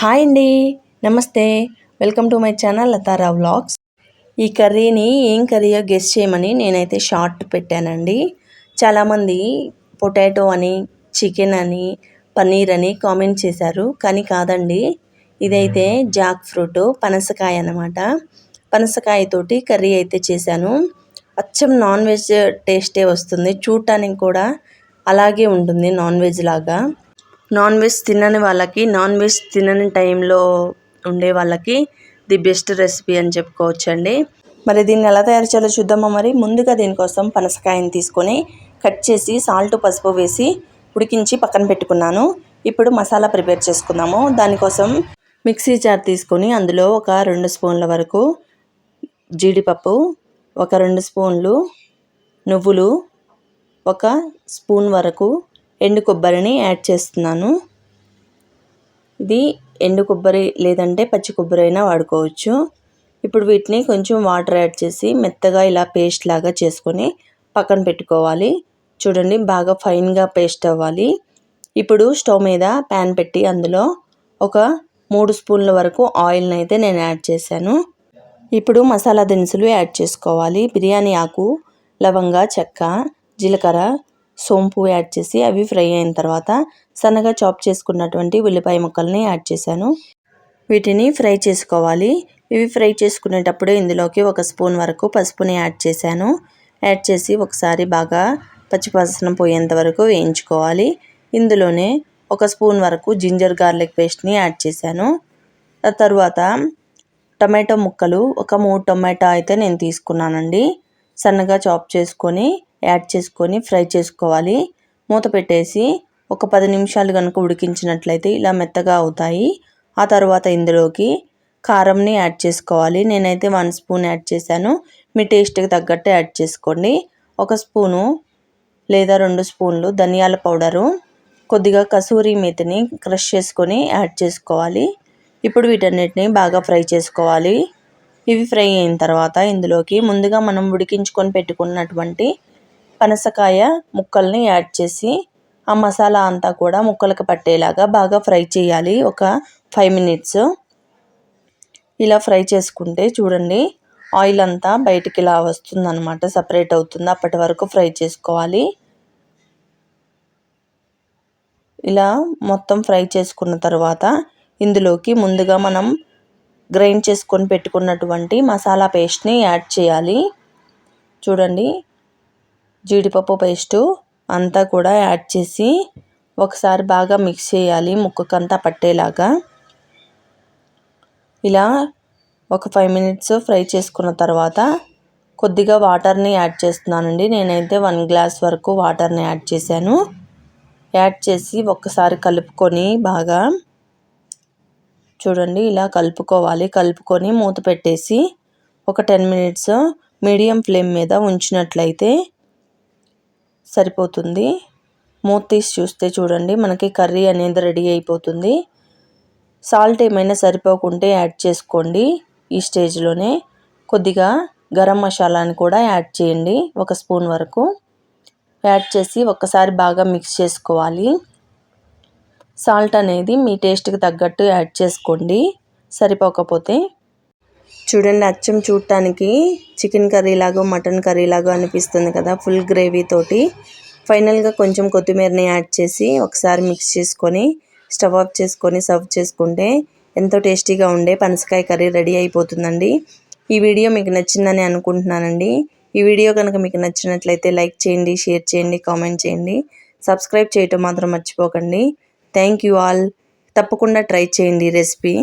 Hi అండి. నమస్తే. Welcome to my channel లతారా వ్లాగ్స్. ఈ కర్రీని ఏం కర్రీయో గెస్ట్ చేయమని నేనైతే షార్ట్ పెట్టానండి. చాలామంది పొటాటో అని చికెన్ అని పన్నీర్ అని కామెంట్ చేశారు. కానీ కాదండి. ఇదైతే జాక్ ఫ్రూట్ పనసకాయ అన్నమాట. పనసకాయతోటి కర్రీ అయితే చేశాను. అచ్చం నాన్ వెజ్ టేస్టే వస్తుంది. చూడటానికి కూడా అలాగే ఉంటుంది నాన్ వెజ్ లాగా. నాన్ వెజ్ తినని వాళ్ళకి నాన్ వెజ్ తినని టైంలో ఉండే వాళ్ళకి ది బెస్ట్ రెసిపీ అని చెప్పుకోవచ్చండి. మరి దీన్ని ఎలా తయారు చేయాలో చూద్దామా మరి? ముందుగా దీనికోసం పనసకాయని తీసుకొని కట్ చేసి సాల్ట్ పసుపు వేసి ఉడికించి పక్కన పెట్టుకున్నాను. ఇప్పుడు మసాలా ప్రిపేర్ చేసుకుందాము. దానికోసం మిక్సీ జార్ తీసుకొని అందులో ఒక రెండు స్పూన్ల వరకు జీడిపప్పు ఒక రెండు స్పూన్లు నువ్వులు ఒక స్పూన్ వరకు ఎండు కొబ్బరిని యాడ్ చేస్తున్నాను. ఇది ఎండు కొబ్బరి లేదంటే పచ్చి కొబ్బరి అయినా వాడుకోవచ్చు. ఇప్పుడు వీటిని కొంచెం వాటర్ యాడ్ చేసి మెత్తగా ఇలా పేస్ట్ లాగా చేసుకొని పక్కన పెట్టుకోవాలి. చూడండి బాగా ఫైన్గా పేస్ట్ అవ్వాలి. ఇప్పుడు స్టవ్ మీద ప్యాన్ పెట్టి అందులో ఒక మూడు స్పూన్ల వరకు ఆయిల్ని అయితే నేను యాడ్ చేశాను. ఇప్పుడు మసాలా దినుసులు యాడ్ చేసుకోవాలి. బిర్యానీ ఆకు లవంగా చెక్క జీలకర్ర సోంపు యాడ్ చేసి అవి ఫ్రై అయిన తర్వాత సన్నగా చాప్ చేసుకున్నటువంటి ఉల్లిపాయ ముక్కల్ని యాడ్ చేశాను. వీటిని ఫ్రై చేసుకోవాలి. ఇవి ఫ్రై చేసుకునేటప్పుడు ఇందులోకి ఒక స్పూన్ వరకు పసుపుని యాడ్ చేశాను. యాడ్ చేసి ఒకసారి బాగా పచ్చిపసనం పోయేంత వరకు వేయించుకోవాలి. ఇందులోనే ఒక స్పూన్ వరకు జింజర్ గార్లిక్ పేస్ట్ని యాడ్ చేశాను. తర్వాత టమాటో ముక్కలు ఒక మూడు టమాటా అయితే నేను తీసుకున్నానండి. సన్నగా చాప్ చేసుకొని యాడ్ చేసుకొని ఫ్రై చేసుకోవాలి. మూత పెట్టేసి ఒక పది నిమిషాలు కనుక ఉడికించినట్లయితే ఇలా మెత్తగా అవుతాయి. ఆ తర్వాత ఇందులోకి కారంని యాడ్ చేసుకోవాలి. నేనైతే వన్ స్పూన్ యాడ్ చేశాను. మీ టేస్ట్కి తగ్గట్టు యాడ్ చేసుకోండి. ఒక స్పూను లేదా రెండు స్పూన్లు ధనియాల పౌడరు. కొద్దిగా కసూరి మేతిని క్రష్ చేసుకొని యాడ్ చేసుకోవాలి. ఇప్పుడు వీటన్నిటిని బాగా ఫ్రై చేసుకోవాలి. ఇవి ఫ్రై అయిన తర్వాత ఇందులోకి ముందుగా మనం ఉడికించుకొని పెట్టుకున్నటువంటి పనసకాయ ముక్కల్ని యాడ్ చేసి ఆ మసాలా అంతా కూడా ముక్కలకు పట్టేలాగా బాగా ఫ్రై చేయాలి. ఒక ఫైవ్ మినిట్స్. ఇలా ఫ్రై చేసుకుంటే చూడండి ఆయిల్ అంతా బయటికి ఇలా వస్తుందన్నమాట. సపరేట్ అవుతుంది. అప్పటి వరకు ఫ్రై చేసుకోవాలి. ఇలా మొత్తం ఫ్రై చేసుకున్న తర్వాత ఇందులోకి ముందుగా మనం గ్రైండ్ చేసుకొని పెట్టుకున్నటువంటి మసాలా పేస్ట్ని యాడ్ చేయాలి. చూడండి జీడిపప్పు పేస్టు అంతా కూడా యాడ్ చేసి ఒకసారి బాగా మిక్స్ చేయాలి ముక్కకంతా పట్టేలాగా. ఇలా ఒక ఫైవ్ మినిట్స్ ఫ్రై చేసుకున్న తర్వాత కొద్దిగా వాటర్ని యాడ్ చేస్తున్నానండి. నేనైతే వన్ గ్లాస్ వరకు వాటర్ని యాడ్ చేశాను. యాడ్ చేసి ఒక్కసారి కలుపుకొని బాగా చూడండి ఇలా కలుపుకోవాలి. కలుపుకొని మూత పెట్టేసి ఒక టెన్ మినిట్స్ మీడియం ఫ్లేమ్ మీద ఉంచినట్లయితే సరిపోతుంది. మూత తీసి చూస్తే చూడండి మనకి కర్రీ అనేది రెడీ అయిపోతుంది. సాల్ట్ ఏమైనా సరిపోకుంటే యాడ్ చేసుకోండి ఈ స్టేజ్లోనే. కొద్దిగా గరం మసాలాని కూడా యాడ్ చేయండి ఒక స్పూన్ వరకు. యాడ్ చేసి ఒక్కసారి బాగా మిక్స్ చేసుకోవాలి. సాల్ట్ అనేది మీ టేస్ట్కి తగ్గట్టు యాడ్ చేసుకోండి. సరిపోకపోతే చూడండి అచ్చం చూడటానికి చికెన్ కర్రీ లాగో మటన్ కర్రీ లాగో అనిపిస్తుంది కదా ఫుల్ గ్రేవీ తోటి. ఫైనల్గా కొంచెం కొత్తిమీరని యాడ్ చేసి ఒకసారి మిక్స్ చేసుకొని స్టవ్ ఆఫ్ చేసుకొని సర్వ్ చేసుకుంటే ఎంతో టేస్టీగా ఉండే పనసకాయ కర్రీ రెడీ అయిపోతుందండి. ఈ వీడియో మీకు నచ్చిందని అనుకుంటున్నానండి. ఈ వీడియో కనుక మీకు నచ్చినట్లయితే లైక్ చేయండి షేర్ చేయండి కామెంట్ చేయండి. సబ్స్క్రైబ్ చేయటం మాత్రం మర్చిపోకండి. Thank you all. తప్పకుండా ట్రై చేయండి రెసిపీ.